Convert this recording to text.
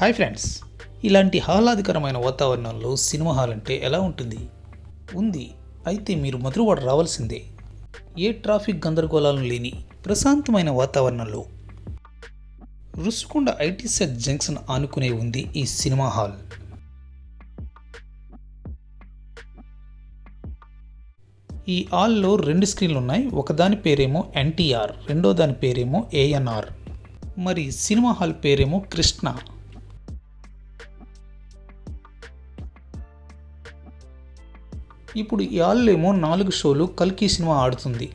Hi friends ఇలాంటి ఆహ్లాదకరమైన వాతావరణంలో సినిమా హాల్ అంటే ఎలా ఉంటుంది? ఉంది. అయితే మీరు మధురవాడ రావాల్సిందే. ఏ ట్రాఫిక్ గందరగోళాలు లేని ప్రశాంతమైన వాతావరణంలో రుషికొండ ఐటీ సెట్ జంక్షన్ ఆనుకునే ఉంది ఈ సినిమా హాల్. ఈ హాల్లో రెండు స్క్రీన్లు ఉన్నాయి. ఒకదాని పేరేమో ఎన్టీఆర్ రెండో దాని పేరేమో ఏఎన్ఆర్. మరి సినిమా హాల్ పేరేమో కృష్ణ. ఇప్పుడు ఈ నాలుగు షోలు కల్కి సినిమా ఆడుతుంది.